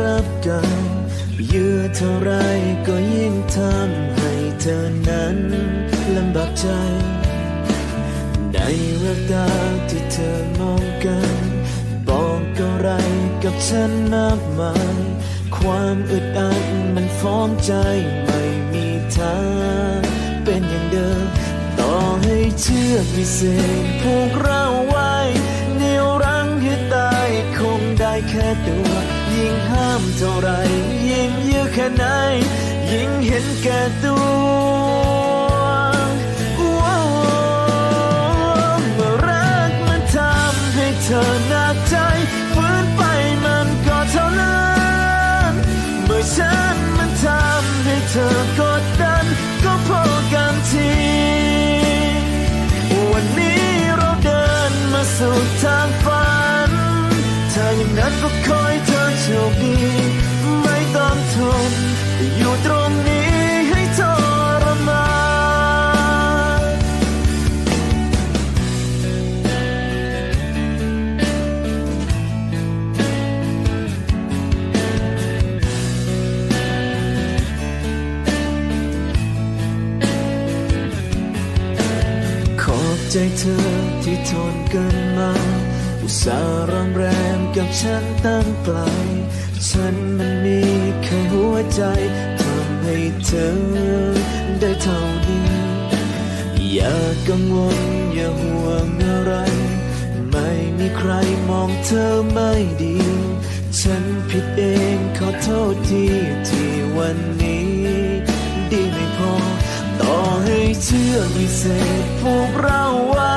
รับกันเท่าไรก็ยิ่งทำให้เธอนั้นลำบากใจ ในแววตาที่เธอมองกัน บอกอะไรกับฉันมากมาย ความอึดอัดมันฟ้องใจไม่มีทางเป็นอย่างเดิม ต่อให้เชือกวิเศษผูกเราไว้เหนี่ยวรั้งให้ตายคงได้แค่ตัว ห้ามเท่าไรยิ่งยื้อแค่ไหน ยิ่งเห็นแก่ตัวว้เมรักมันทำให้เธอหนักใจฟื้นไปมันก็เท่านั้น เมื่อฉันมันทำให้เธอก ก็คอยเธอโชคดี ไม่ต้องทนอยู่ตรงนี้ให้ทรมานขอบใจเธอที่ทนกันมา อุตส่าห์รำแรมกับฉันตั้งไกล ฉันมันมีแค่หัวใจทำให้เธอได้เท่านี้ อย่ากังวลอย่าห่วงอะไร ไม่มีใครมองเธอไม่ดี ฉันผิดเองขอโทษทีที่วันนี้ ดีไม่พอ ต่อให้เชื่อกวิเศษผูกเราไว้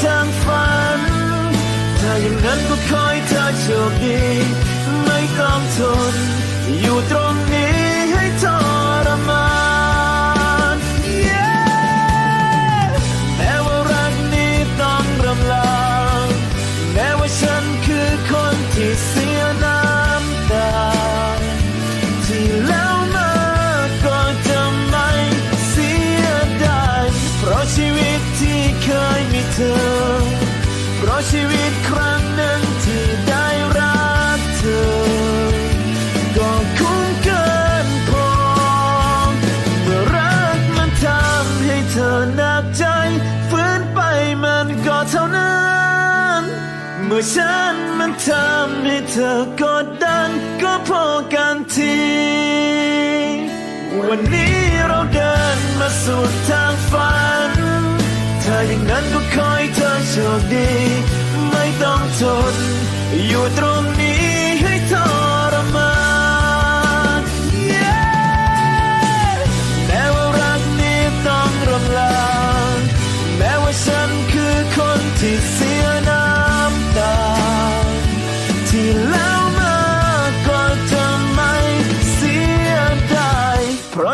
ท คดี ไม่ต้องทน อยู่ตรงนี้ให้ทรมาน Yeah แม้ว่ารักนี้ต้องรำลาแม้ว่าฉันคือคนที่เสียน้ำตา ที่แล้วมาก็จะไม่เสียดายเพราะชีวิตที่เคยมีเธอ เพราะชีวิต ฉันมันทำให้เธอกดดันก็พอกันที วันนี้เราเดินมาสู่ทางฝัน เธออย่างนั้นก็คอยเธอโชคดี